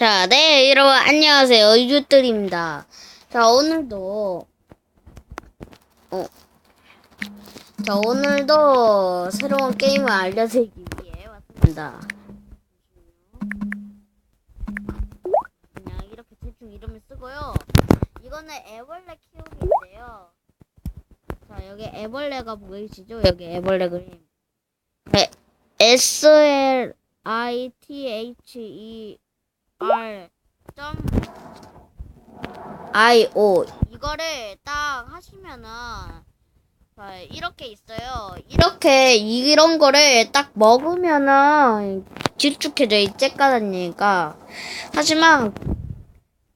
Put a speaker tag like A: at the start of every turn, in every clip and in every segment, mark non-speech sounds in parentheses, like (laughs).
A: 자, 네, 여러분, 안녕하세요. 유들입니다. 자, 오늘도, 어, 자, 오늘도 새로운 게임을 알려드리기 위해 왔습니다. 그냥 이렇게 대충 이름을 쓰고요. 이거는 애벌레 키우기인데요. 자, 여기 애벌레가 보이시죠? 여기 애벌레 그림. 네, S L I T H E R 점. I O 이거를 딱 하시면은 자, 이렇게 있어요. 이렇게 이런 거를 딱 먹으면은 길쭉해져 이 째까다니까. 하지만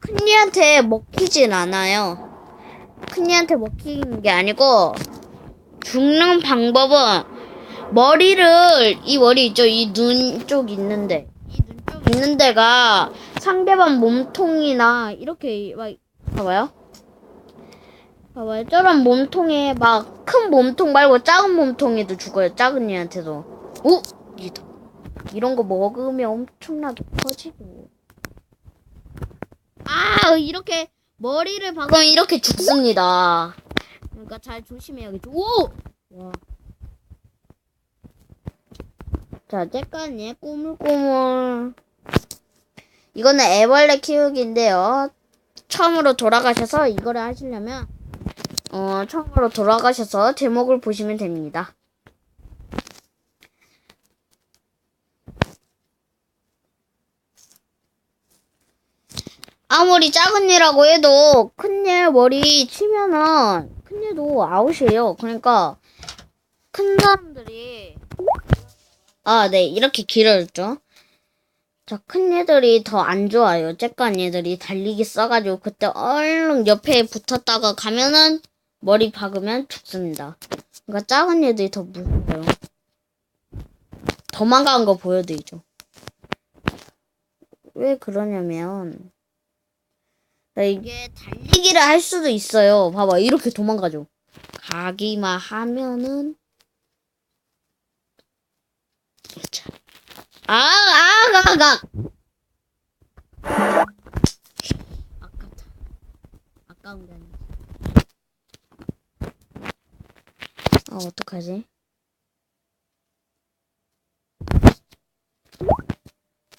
A: 큰이한테 먹히진 않아요. 큰이한테 먹히는 게 아니고 죽는 방법은 머리를 이 머리 있죠? 이 눈 쪽 있는데 있는 데가 상대방 몸통이나 이렇게 막 봐봐요. 봐봐요. 저런 몸통에 막 큰 몸통 말고 작은 몸통에도 죽어요 작은 애한테도. 오 이다. 이런 거 먹으면 엄청나게 커지고. 아 이렇게 머리를 박으면 이렇게 죽습니다. 그러니까 잘 조심해야겠죠. 오! 와. 자, 째까니 꼬물꼬물. 이거는 애벌레 키우기인데요. 처음으로 돌아가셔서 이거를 하시려면 어, 처음으로 돌아가셔서 제목을 보시면 됩니다. 아무리 작은 일이라고 해도 큰 일 머리 치면은 큰 일도 아웃이에요. 그러니까 큰 사람들이 아, 네. 이렇게 길어졌죠. 자, 큰 애들이 더 안 좋아요. 쬐깐 애들이 달리기 써가지고 그때 얼른 옆에 붙었다가 가면은 머리 박으면 죽습니다. 그러니까 작은 애들이 더 무서워요. 도망가는 거 보여드리죠. 왜 그러냐면 자, 이게 달리기를 할 수도 있어요. 봐봐. 이렇게 도망가죠. 가기만 하면은 아, 아, 가, 가. 아깝다. 아까운 게 아니야. 아, 어떡하지?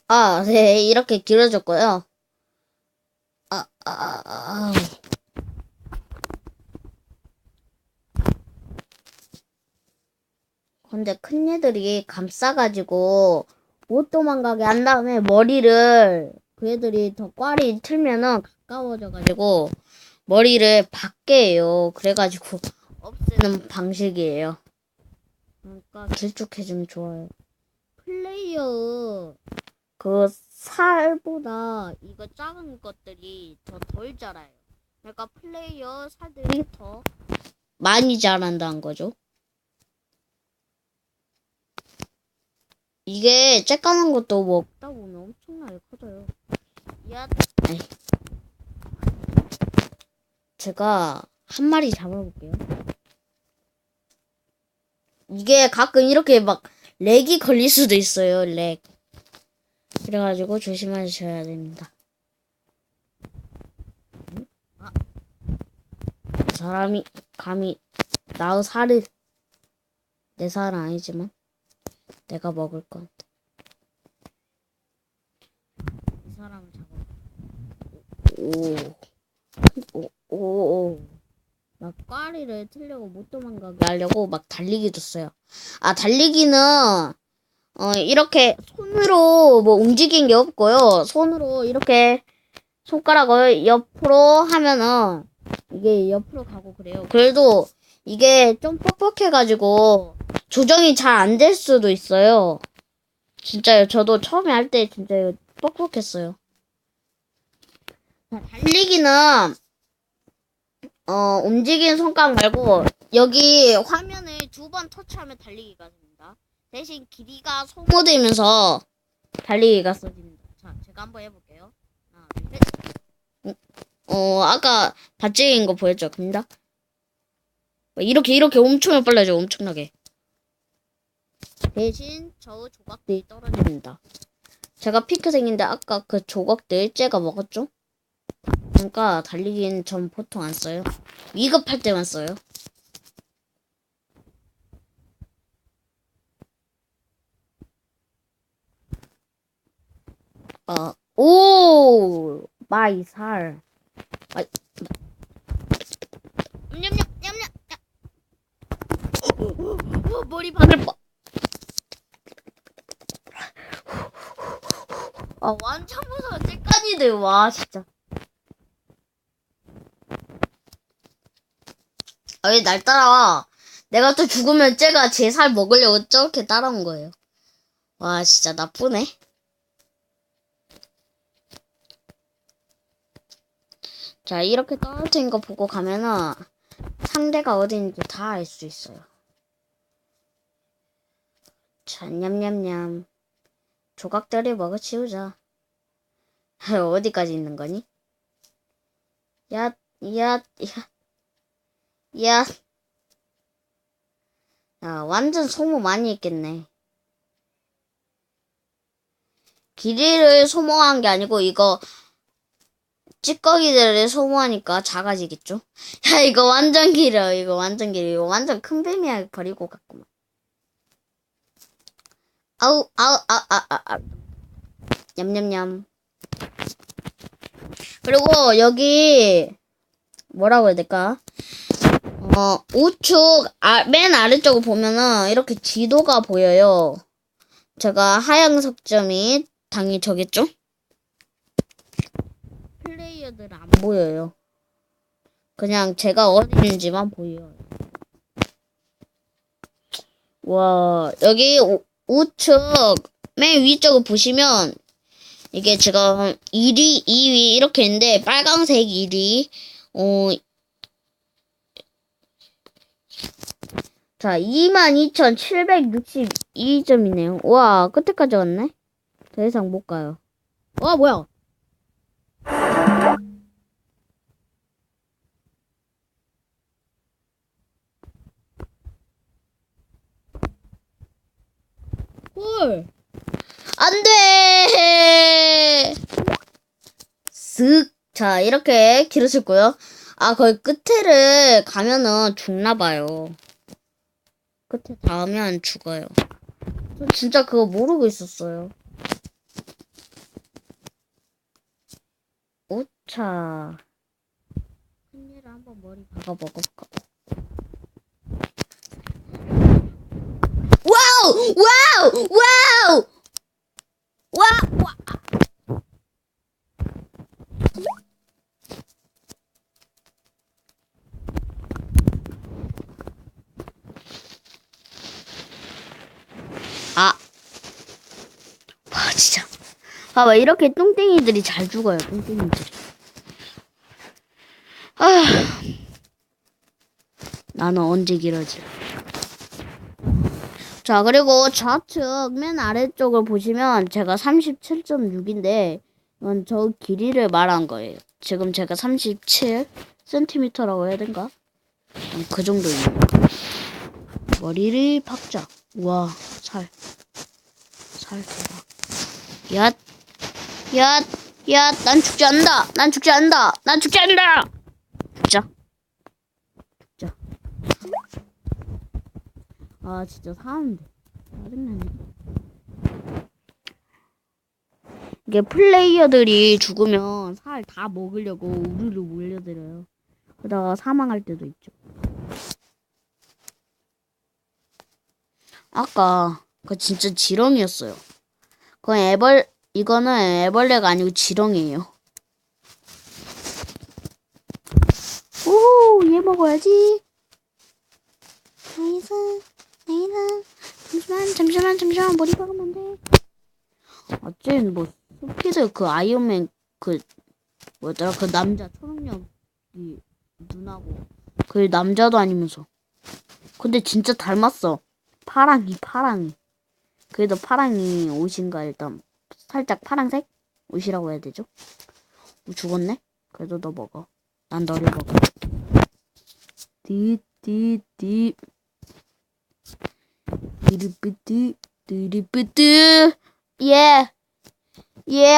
A: 아, 네, 이렇게 길어졌고요. 아, 아, 아, 아. 근데 큰 애들이 감싸가지고 못 도망가게 한 다음에 머리를 그 애들이 더 꽈리 틀면은 가까워져가지고 머리를 밖에 해요. 그래가지고 없애는 방식이에요. 그러니까 길쭉해지면 좋아요. 플레이어 그 살보다 이거 작은 것들이 더 덜 자라요. 그러니까 플레이어 살들이 더 많이 자란다는 거죠. 이게 쬐까만 것도 먹다 보면 엄청나게 커져요. 야, 아이. 제가 한 마리 잡아볼게요. 이게 가끔 이렇게 막 렉이 걸릴 수도 있어요, 렉. 그래가지고 조심하셔야 됩니다. 아. 사람이 감히 나의 살을 내 살은 아니지만 내가 먹을 건. 이 사람을 잡아. 오. 오, 오, 오. 막 꽈리를 틀려고 못 도망가게 하려고 막 달리기 줬어요. 아, 달리기는, 어, 이렇게 손으로 뭐 움직인 게 없고요. 손으로 이렇게 손가락을 옆으로 하면은 이게 옆으로 가고 그래요. 그래도 이게 좀 뻑뻑해가지고 조정이 잘 안 될 수도 있어요. 진짜요. 저도 처음에 할 때 진짜 뻑뻑했어요. 달리기는 어 움직이는 손가락 말고 여기 화면을 두 번 터치하면 달리기가 됩니다. 대신 길이가 소모되면서 달리기가 써집니다. 자, 제가 한번 해볼게요. 하나, 둘, 셋. 어, 아까 반짝인 거 보였죠? 갑니다. 이렇게 이렇게 엄청 빨라져 엄청나게. 대신 저 조각들이 떨어집니다. 제가 핑크색인데 아까 그 조각들 쟤가 먹었죠? 그러니까 달리기는 전 보통 안 써요. 위급할 때만 써요. 어, 오! 마이 살. 아이. 냠냠, 냠냠, 냠. 어, 머리 바늘 뻔. 아, 완전 무서워. 찌까니들, 와, 진짜. 아, 왜날 따라와? 내가 또 죽으면 쟤가 제 살 먹으려고 저렇게 따라온 거예요. 와, 진짜 나쁘네. 자, 이렇게 떨어진 거 보고 가면은 상대가 어디인지 다 알 수 있어요. 자, 냠냠냠. 조각들을 먹어 치우자. (laughs) 어디까지 있는 거니? 야, 야, 야, 야. 야, 완전 소모 많이 했겠네. 길이를 소모한 게 아니고 이거 찌꺼기들을 소모하니까 작아지겠죠? (laughs) 야, 이거 완전 길어. 이거 완전 길어. 이거 완전 큰 뱀이야 버리고 갔구만. 아우, 아우, 아, 아, 아, 아. 냠냠냠. 그리고 여기, 뭐라고 해야 될까? 어, 우측, 아, 맨 아래쪽을 보면은 이렇게 지도가 보여요. 제가 하얀 석점이 당연히 저겠죠? 플레이어들 안 보여요. 그냥 제가 어디 있는지만 보여요. 와, 여기 우, 우측 맨 위쪽을 보시면 이게 지금 1위, 2위 이렇게 있는데 빨강색 1위, 어, 자, 22,762점이네요. 와, 끝에까지 왔네? 더 이상 못 가요. 와, 뭐야? 헐. 안 돼! 쓱. 자, 이렇게 길어졌고요. 아, 거기 끝에를 가면은 죽나봐요. 끝에 닿으면 죽어요. 저 진짜 그거 모르고 있었어요. 오차. 한일을 한번 머리 박아 먹을까? 와우! 와우! 와! 와! 아. 와, 진짜. 봐봐, 이렇게 똥땡이들이 잘 죽어요, 똥땡이들이. 아. 나는 언제 길어지? 자, 그리고 좌측 맨 아래쪽을 보시면 제가 37.6인데, 이건 저 길이를 말한 거예요. 지금 제가 37cm라고 해야 된가? 음, 그 정도입니다. 머리를 박자. 우와, 살. 살 대박. 얏, 얏, 얏, 난 죽지 않는다. 난 죽지 않는다. 난 죽지 않는다. 죽자. 죽자. 아, 진짜 사는데. 짜증나네. 이게 플레이어들이 죽으면 살 다 먹으려고 우르르 몰려들어요. 그러다가 사망할 때도 있죠. 아까 그 진짜 지렁이었어요. 그건 애벌 이거는 애벌레가 아니고 지렁이에요. 오, 얘 먹어야지. 나이스, 나이스. 잠시만, 잠시만, 잠시만. 머리 박으면 안 돼. 어쨌든 뭐 스피드 그 아이언맨 그 뭐더라 그 남자 초능력이 누나고 그 남자도 아니면서. 근데 진짜 닮았어. 파랑이 파랑이. 그래도 파랑이 옷인가 일단 살짝 파랑색 옷이라고 해야 되죠? 어, 죽었네? 그래도 너 먹어. 난 너를 먹어. 띠띠띠 띠르뿌띠 띠르뿌띠 예. 예.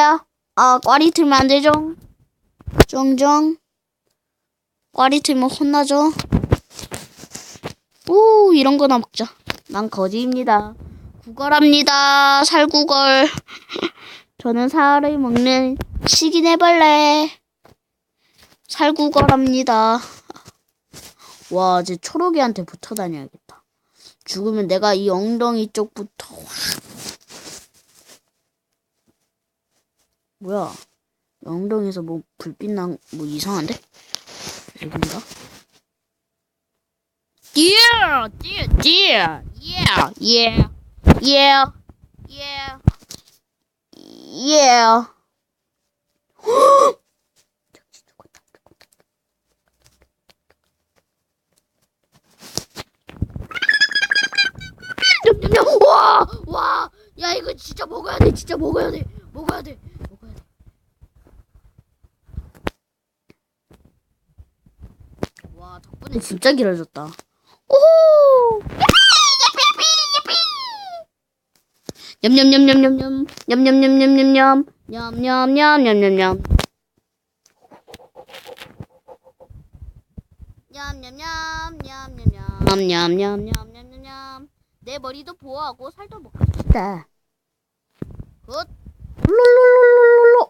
A: 아, 꽈리 틀면 안 되죠? 정정. 꽈리 틀면 혼나죠? 오, 이런 거나 먹자. 난 거지입니다. 구걸합니다. 살구걸. (laughs) 저는 살을 먹는 식인 해벌레. 살구걸합니다. 와, 이제 초록이한테 붙어 다녀야겠다. 죽으면 내가 이 엉덩이 쪽부터 확. 뭐야? 이 엉덩이에서 뭐 불빛 난, 뭐 이상한데? Yeah, yeah, yeah, yeah, yeah, yeah, yeah, yeah. 냠냠냠 와! 와! 야 이거 진짜 먹어야 돼 진짜 먹어야 돼 먹어야 돼 먹어야 돼 와, 덕분에 진짜 길어졌다. 오호! 냠냠냠냠냠냠 냠냠냠냠냠냠 냠냠냠냠냠냠 냠냠냠냠냠냠냠 냠냠냠냠냠냠 내 머리도 보호하고 살도 먹고 싶다. 굿. 롤롤롤롤롤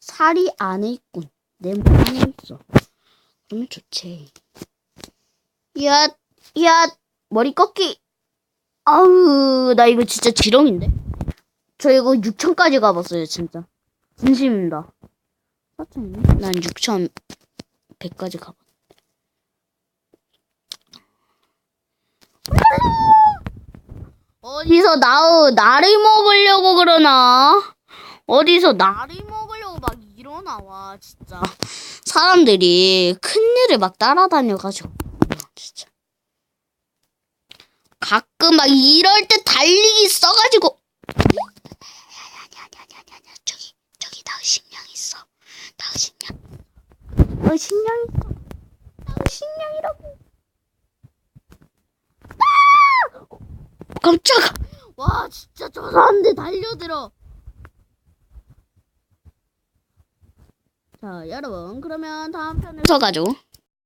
A: 살이 안에 있군. 내몸 안에 있어. 그러면 좋지. 야, 야, 머리 꺾기. 아우, 나 이거 진짜 지렁인데? 저 이거 6천까지 가봤어요, 진짜. 진심입니다. 4천이네? 난 6,100까지 가봤. 어디서 나, 나를 먹으려고 그러나? 어디서 나를 먹으려고 막 이러나, 와, 진짜. 사람들이 큰일을 막 따라다녀가지고. 진짜. 가끔 막 이럴 때 달리기 써가지고. 저기, 저기 나 식량 있어. 나 식량. 너 식량 있어. 나 식량이라고. 아! 깜짝아. 와, 진짜 저 사람들 달려들어. 자, 여러분, 그러면 다음 편에서 가죠.